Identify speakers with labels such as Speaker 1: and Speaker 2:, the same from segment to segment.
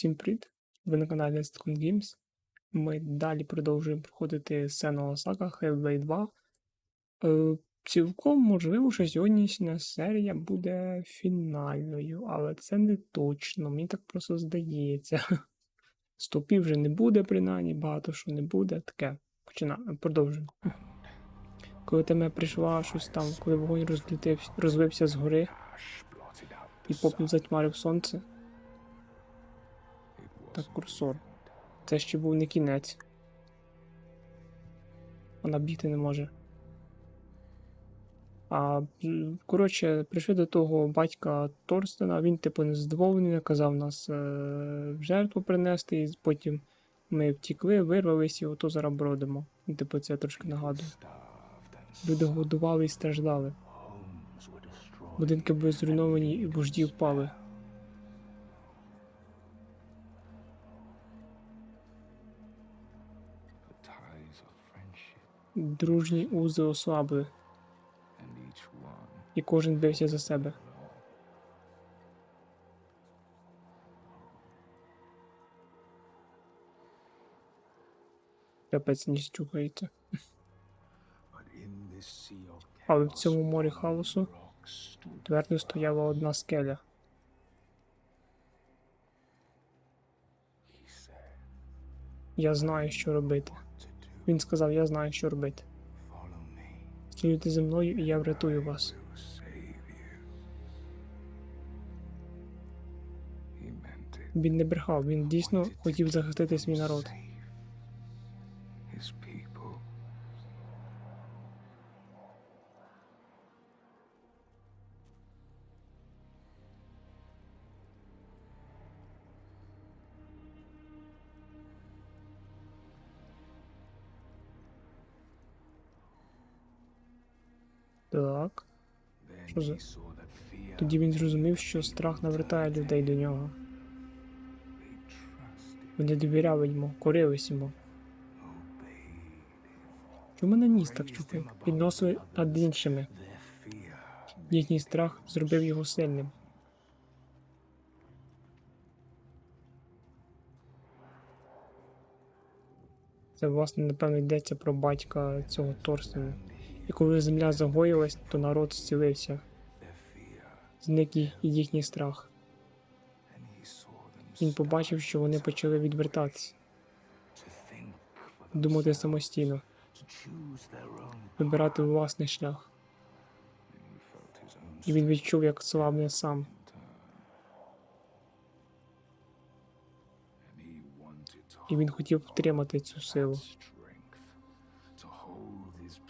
Speaker 1: Усім привіт! Ви на каналі Stone Games. Ми далі продовжуємо проходити Сену Осака Hellblade 2. Е, цілком можливо, що сьогоднішня серія буде фінальною, але це не точно, мені так просто здається. Стопів вже не буде, принаймні, багато що не буде. Таке. Почина... Продовжуємо. Коли тебе прийшла щось там, коли вогонь розлітився, розвився згори і попіл затьмарив сонце. Так, курсор. Це ще був не кінець. Вона бігти не може. А, коротше, прийшли до того батька Торстена, він, типу, незадоволений, наказав нас е- в жертву принести, і потім ми втікли, вирвались і ото зараз бродимо. Ну, Типу, це трошки нагадую. Люди голодували і страждали. Будинки були зруйновані і вожді впали. Дружні узи ослабли, і кожен бився за себе. Капець ніс чухається. Але в цьому морі хаосу твердо стояла одна скеля. Я знаю, що робити. Він сказав, я знаю, що робити. Слідуйте зі мною, і я врятую вас. Він не брехав, він дійсно хотів захистити свій народ. Так. Що за- Тоді він зрозумів, що страх навертає людей до нього. Вони довіряли йому, корились йому. Чому мене ніс так чухає? Підносили над іншими. Їхній страх зробив його сильним. Це, власне, напевно, йдеться про батька цього Торстена. І коли земля загоїлась, то народ зцілився. Зник і їхній страх. Він побачив, що вони почали відвертатися, думати самостійно, вибирати власний шлях. І він відчув, як слабне сам. І він хотів втримати цю силу,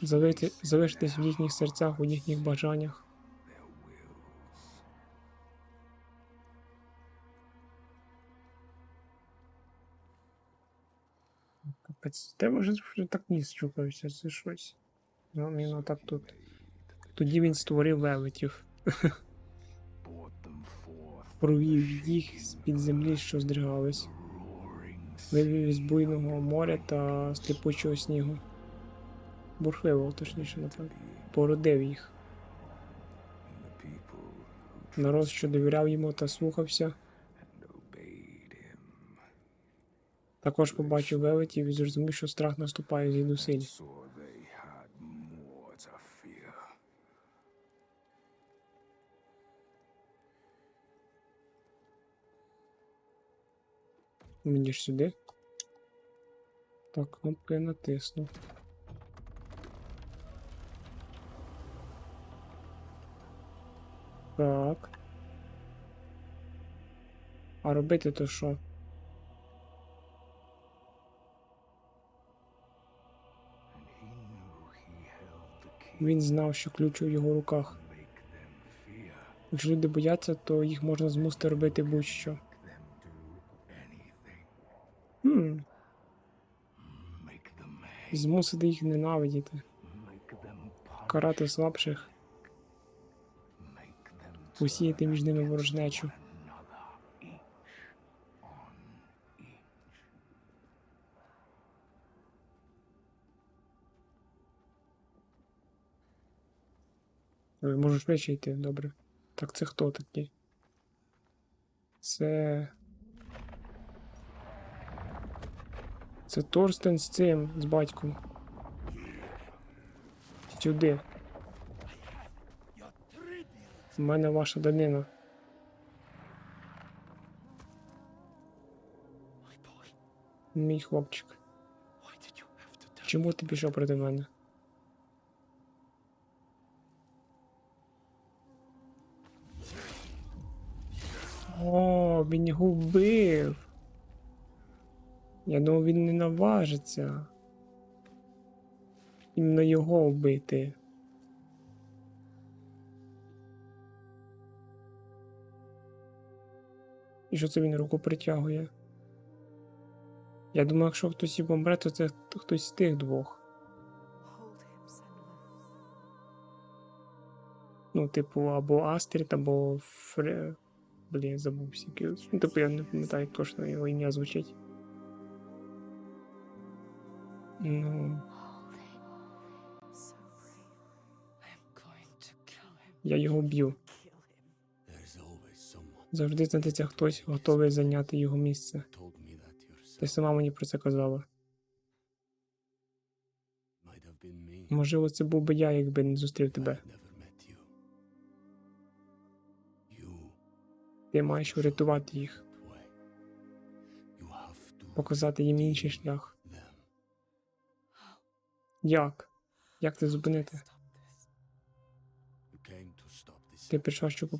Speaker 1: залити, залишитись в їхніх серцях, у їхніх бажаннях. Капець, де вже так ніс чухався, це щось. Ну, він отак тут. Тоді він створив велетів, провів їх з-під землі, що здригались, вивів з буйного моря та сліпучого снігу. Бурхливо, точніше, напевно. Породив їх. Народ, що довіряв йому та слухався, також побачив велетів і зрозумів, що страх наступає звідусиль.
Speaker 2: to fear.
Speaker 1: Мені ж сюди. Так, кнопку я натиснув. Так. А робити то що? Він знав, що ключ у його руках. Якщо люди бояться, то їх можна змусити робити будь-що. змусити їх ненавидіти, карати слабших, посіяти між ними ворожнечу. Ой, Можу швидше йти, добре. Так це хто такий? Це Це Торстен з цим, з батьком. Сюди. У мене ваша данина. Мій хлопчик. Чому ти пішов проти мене? О, він його вбив. Я думав, він не наважиться. Іменно його вбити. І що це він руку притягує? Я думаю, якщо хтось і помре, то це хтось з тих двох. Ну, типу, або Астрід, або Фре. Блін, забувся. який- Ну, типу, я не пам'ятаю, як точно його ім'я звучить. Ну, я його б'ю. Завжди знайдеться хтось, готовий зайняти його місце. Ти сама мені про це казала. Можливо, це був би я, якби не зустрів тебе. Ти маєш врятувати їх, показати їм інший шлях. Як? Як це зупинити? Ти прийшов, щоб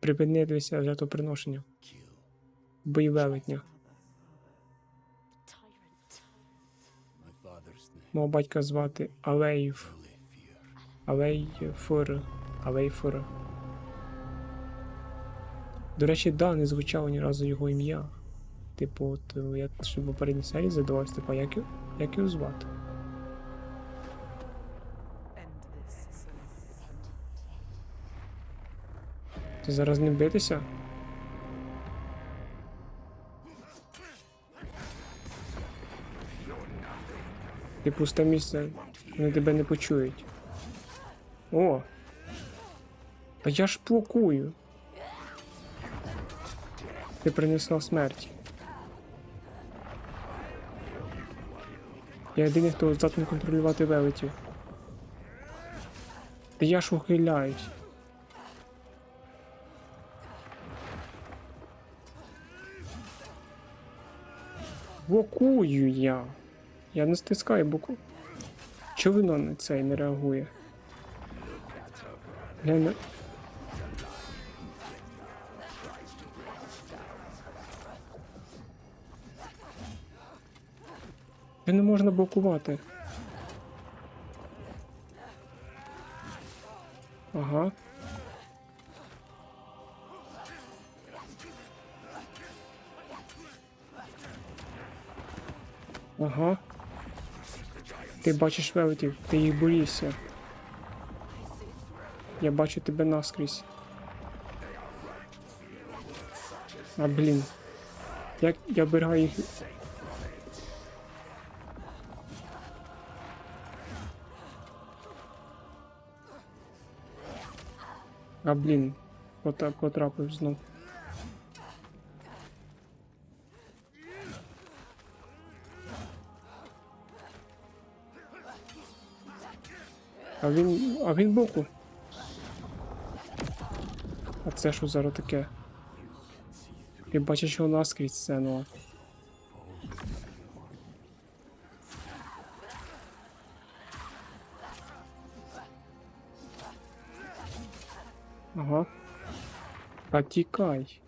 Speaker 1: попи- припинити жертвоприношення, бойове летня. Мого батька звати Алеїв. Алейфур. Алейфур. До речі, да, не звучало ні разу його ім'я. Типу, от я ще в попередній серії задавався, типу, як, його- як його звати? Ти зараз не битися? Ти пусте місце, вони тебе не почують. О! Та я ж блокую. Ти принесла смерть. Я єдиний, хто здатний контролювати велетів. Та я ж ухиляюсь. Блокую я. Я не стискаю боку. Чого воно на цей не реагує? Це не можна блокувати. Ага. Ага. Ти бачиш велетів, ти їх боїшся. Я бачу тебе наскрізь. А блін. Як я обираю їх. А блін. Потрапив знов. А він. А він боку. А це що зараз таке? Ти бачиш його наскрізь сцену. Ага. А тікай.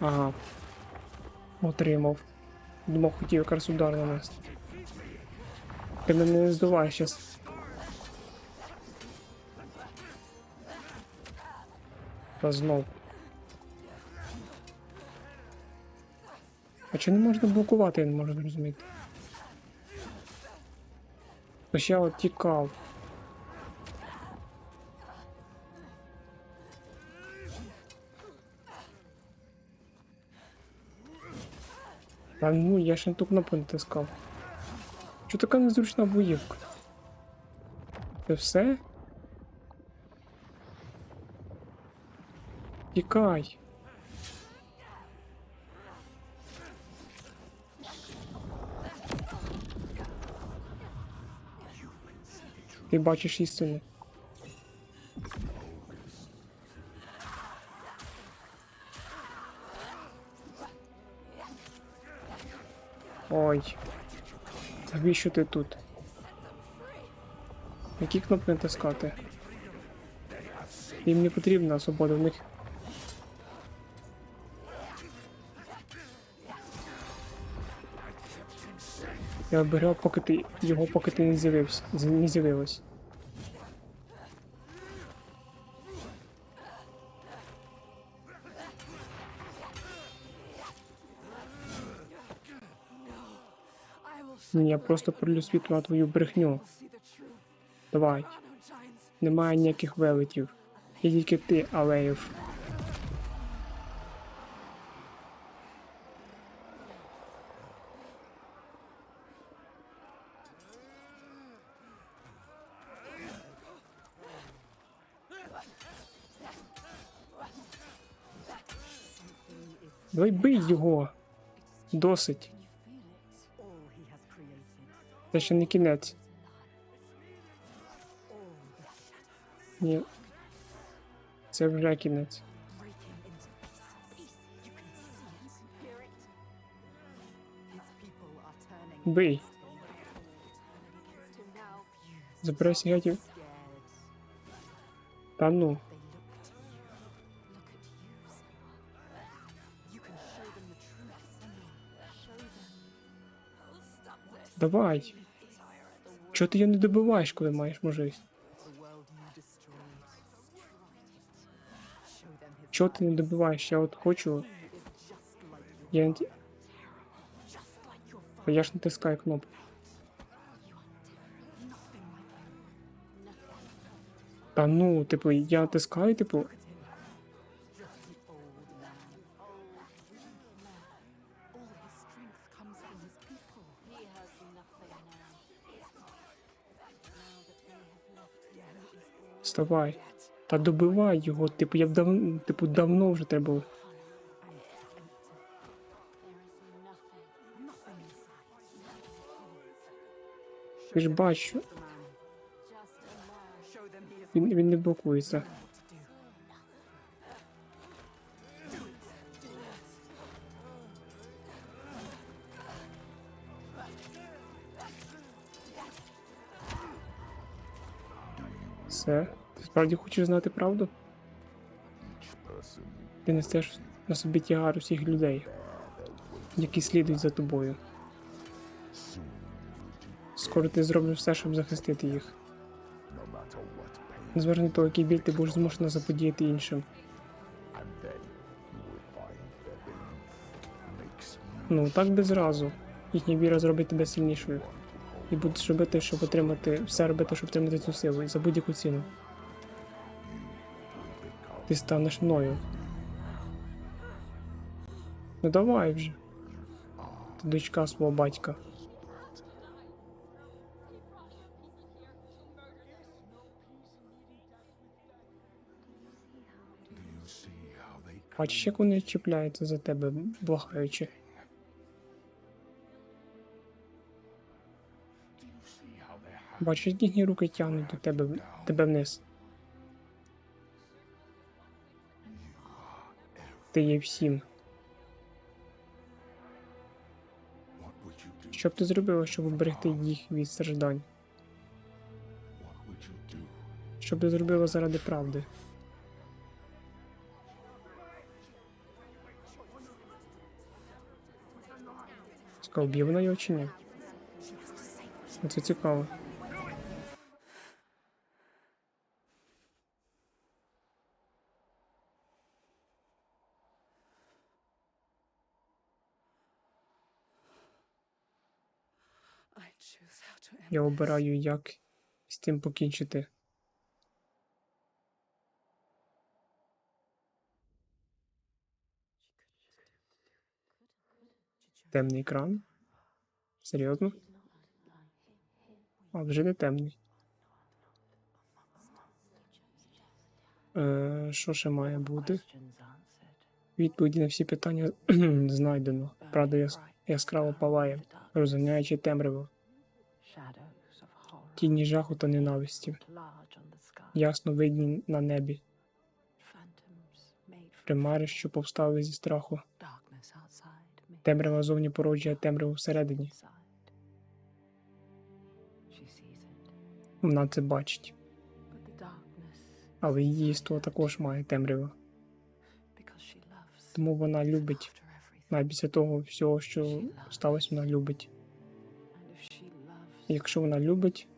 Speaker 1: Ага. Отримав. Думав, хотів якраз удар нанести. Ти мене не здуваєш щас. Та знов. А чи не можна блокувати, я не можу зрозуміти. Тож я от тікав. А ну, я ще не ту кнопку не тискав. Що така незручна боївка? Це все? Тікай. Ти бачиш істину. Ой. Навіщо ти тут? Які кнопки натискати? Їм не потрібна свобода, в них. Я оберігав, поки ти його, поки ти не з'явився. Не з'явилась. Ні, я просто пролю світло на твою брехню. Давай. Немає ніяких велетів. Є тільки ти, Алеєв. Давай бий його. Досить. Це ще не кінець.
Speaker 3: all the shadows
Speaker 1: Ні. Це вже кінець.
Speaker 3: breaking into pieces. You can
Speaker 1: Давай. Чого ти його не добиваєш, коли маєш можливість? Чого ти не добиваєш? Я от хочу. Я, не я ж натискаю кнопку. Та ну, типу, я натискаю, типу. Вставай. Та добивай його, типу, я б дав... типу, давно вже треба було. Ти ж
Speaker 3: is
Speaker 1: він, він не блокується. Все. Справді хочеш знати правду? Ти несеш на собі тягар усіх людей, які слідують за тобою. Скоро ти зробиш все, щоб захистити їх. на те, який біль ти будеш змушена заподіяти іншим. Ну, так би зразу. Їхня віра зробить тебе сильнішою. І будеш робити, щоб отримати, все робити, щоб отримати цю силу, за будь-яку ціну. Ти станеш мною. Ну давай вже. Ти дочка свого батька. Бачиш, як вони чіпляються за тебе, благаючи. Бачиш, їхні руки тягнуть до тебе, тебе вниз. Ти є всім. Що б ти зробила, щоб уберегти їх від страждань? Що б ти зробила заради правди? Цікаво, б'є вона його чи ні? Ну, Це цікаво. Я обираю, як з тим покінчити. Темний екран? Серйозно? А, вже не темний. Е, що ще має бути? Відповіді на всі питання знайдено. Правда, яскраво палає, розганяючи темряву. Тіні жаху та ненависті, ясно видні на небі, примари, що повстали зі страху. Темрява зовні породжує темряву всередині. Вона це бачить, але її єство також має темряву. Тому вона любить. Навіть після того всього, що сталося, вона любить. Якщо вона любить,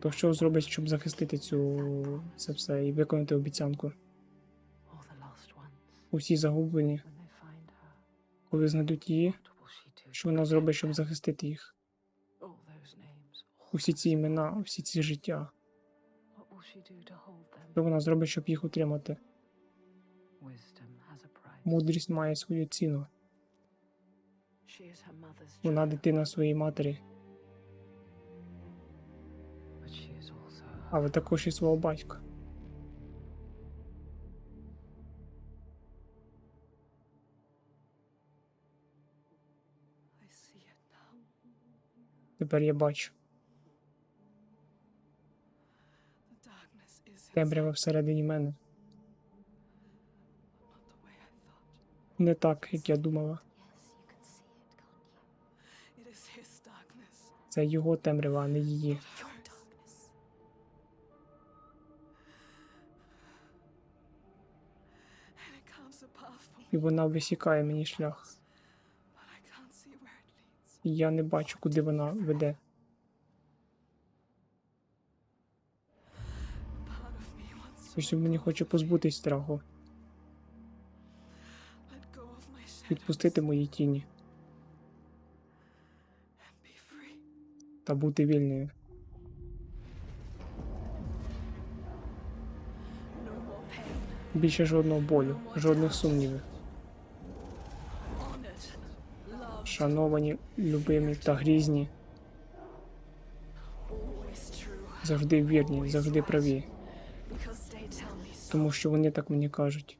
Speaker 1: то що зробить, щоб захистити цю це все і виконати обіцянку? Усі загублені, коли знайдуть її, що вона зробить, щоб захистити їх? Усі ці імена, всі ці життя. Що вона зробить, щоб їх утримати? Мудрість має свою ціну. Вона дитина своєї матері, але також і свого батька. Тепер я бачу. Темрява всередині мене. Не так, як я думала. Це його темрява, а не її. І вона висікає мені шлях. І я не бачу, куди вона веде.
Speaker 3: Part of me wants to
Speaker 1: Ось мені хоче позбутись страху, відпустити мої тіні та бути вільною. Більше жодного болю, жодних сумнівів. Шановані, любимі та грізні, завжди вірні, завжди праві, тому що вони так мені кажуть.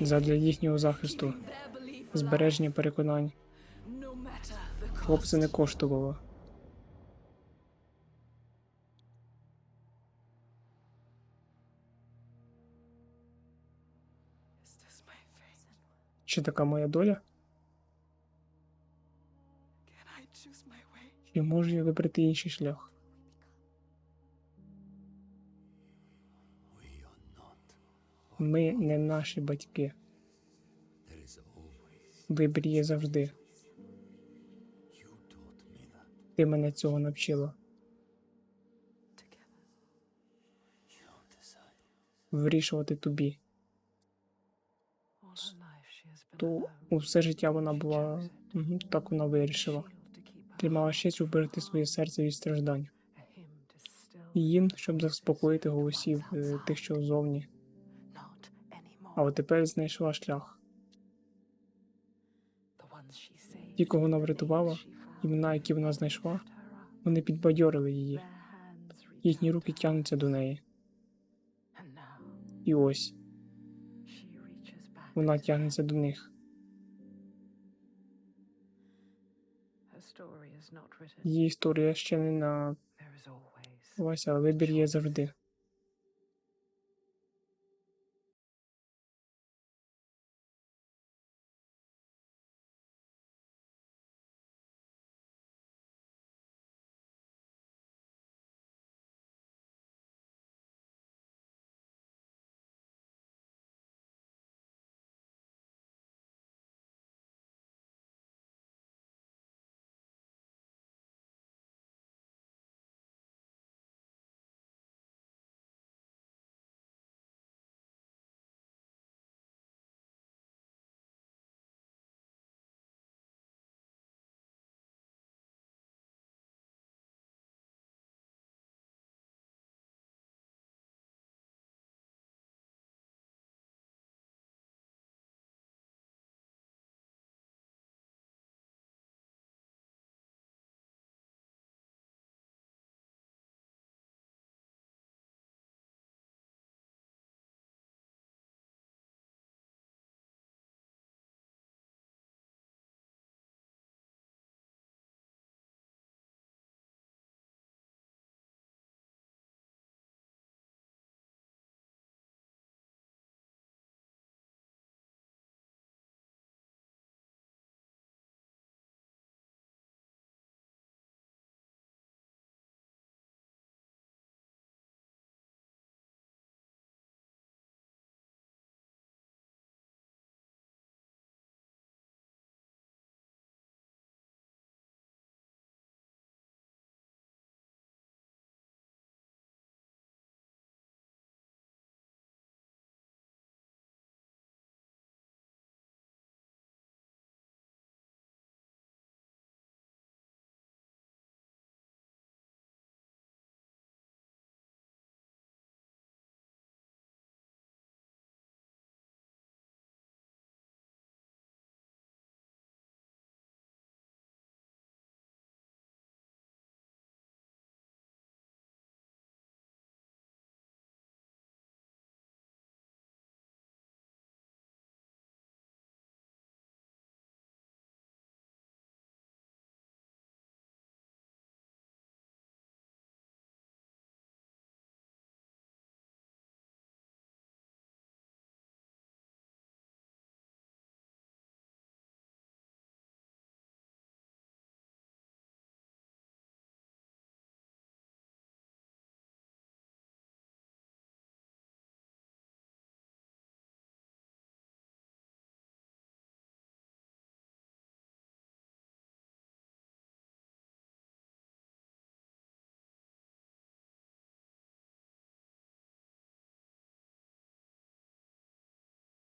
Speaker 1: Задля їхнього захисту, збереження переконань, це не коштувало. Чи така моя доля? Чи можу я вибрати інший шлях? Ми не наші батьки. Вибір є завжди. Ти мене цього навчила. Вирішувати тобі. То усе життя вона була так вона вирішила. Тримала ще, вберегти своє серце від страждань. Їм, щоб заспокоїти голосів е, тих, що зовні.
Speaker 3: not anymore.
Speaker 1: А от тепер знайшла шлях. Ті, кого вона врятувала, імена, які вона знайшла, вони підбадьорили її. Їхні руки тягнуться до неї. І ось вона тягнеться до них. Її історія ще не
Speaker 3: always
Speaker 1: напилася, але вибір є завжди.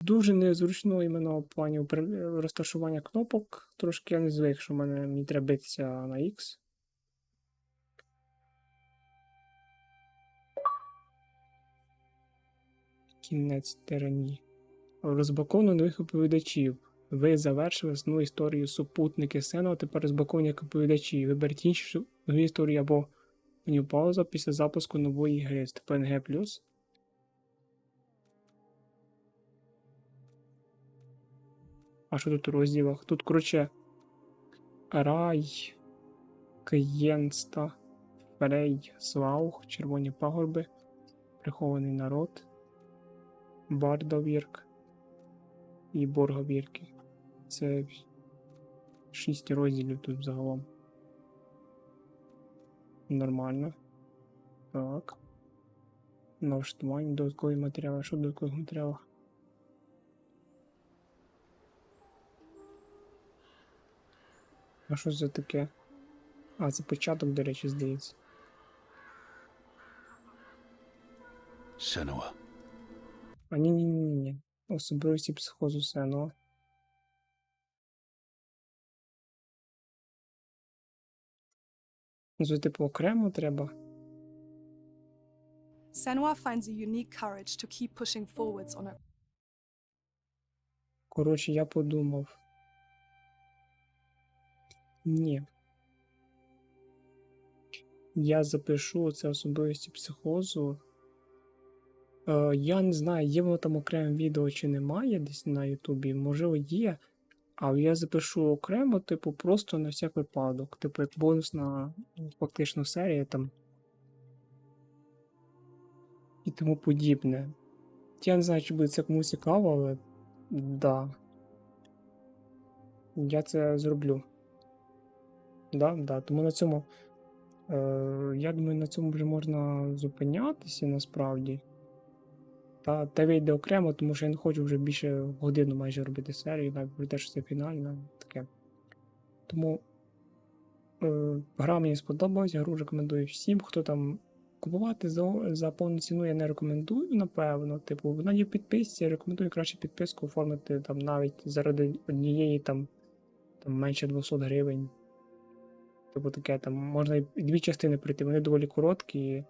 Speaker 1: Дуже незручно іменно в плані розташування кнопок. Трошки я не звик, що в мене мені треба битися на X. Кінець тирані. Розбаковано нових оповідачів. Ви завершили основну історію супутники Сено, тепер розбаковані як оповідачі. Виберіть іншу історію або меню пауза після запуску нової гри. Степен G+. А що тут у розділах? Тут, коротше, рай, Києнста, Фрей, Слаух, Червоні пагорби, Прихований народ, Бардовірк і Борговірки. Це шість розділів тут загалом. Нормально. Так. Налаштування, додаткові матеріали. Що в додаткових матеріалах? А що це таке? А, це початок, до речі, здається.
Speaker 4: Senua.
Speaker 1: А ні, ні, ні, ні. Особливості психозу Сенова. Ну, Це типу окремо треба.
Speaker 5: Senua finds a unique courage to keep pushing forwards on it.
Speaker 1: Коротше, я подумав. Ні. Я запишу це особливості психозу. Е, я не знаю, є воно там окреме відео чи немає десь на Ютубі. Можливо, є. Але я запишу окремо, типу, просто на всяк випадок. Типу, як бонусна ну, фактично серія там. І тому подібне. Я не знаю, чи буде це комусь цікаво, але да. Я це зроблю. Да, да. Тому на цьому. Е, я думаю, на цьому вже можна зупинятися насправді. Та те вийде окремо, тому що я не хочу вже більше годину майже робити серію, навіть про те, що це фінальна, таке. Тому е, гра мені сподобалась, гру рекомендую всім, хто там купувати за, за повну ціну я не рекомендую, напевно. Типу, вона є в підписці, рекомендую краще підписку оформити там навіть заради однієї там, там менше 200 гривень. Типу таке там можна і дві частини пройти, вони доволі короткі.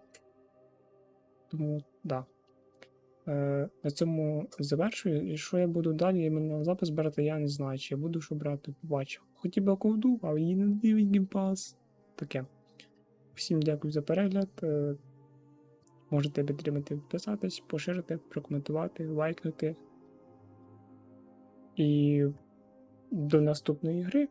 Speaker 1: Тому, так. Да. Е, на цьому завершую. І що я буду далі іменно запис брати, я не знаю, чи я буду що брати, побачу. Хотів би ковду, але її не дивить гімпас. Таке. Всім дякую за перегляд. Е, можете підтримати, підписатись, поширити, прокоментувати, лайкнути. І до наступної гри.